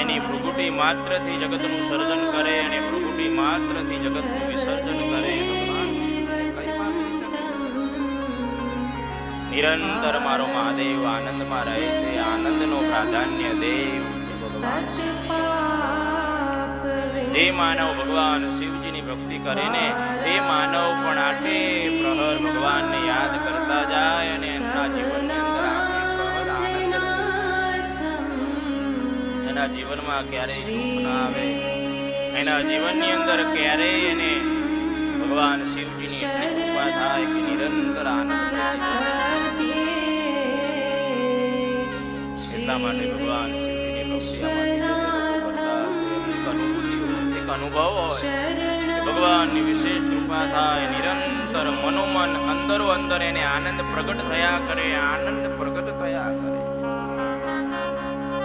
એની ભૃગુટી માત્રથી જગતનું સર્જન કરે અને ભૃગુટી માત્રથી જગતનું વિસર્જન કરે નિરંતર મારો મહાદેવ આનંદમાં રહે છે, આનંદનો પ્રાધાન્ય દેવ જે માનવ ભગવાન શિવજીની ભક્તિ કરે ને, તે માનવ પણ આટે પ્રહર ભગવાનને યાદ કરતા જાય અને એના જીવનમાં ક્યારેય આવે. એના જીવનની અંદર ક્યારેય એને ભગવાન શિવજીની કૃપા થાય કે નિરંતર આનંદ એટલા માટે ભગવાન અનુભવ હોય. ભગવાનની વિશેષ કૃપા થાય, નિરંતર મનોમન અંદરો અંદર એને આનંદ પ્રગટ થયા કરે, આનંદ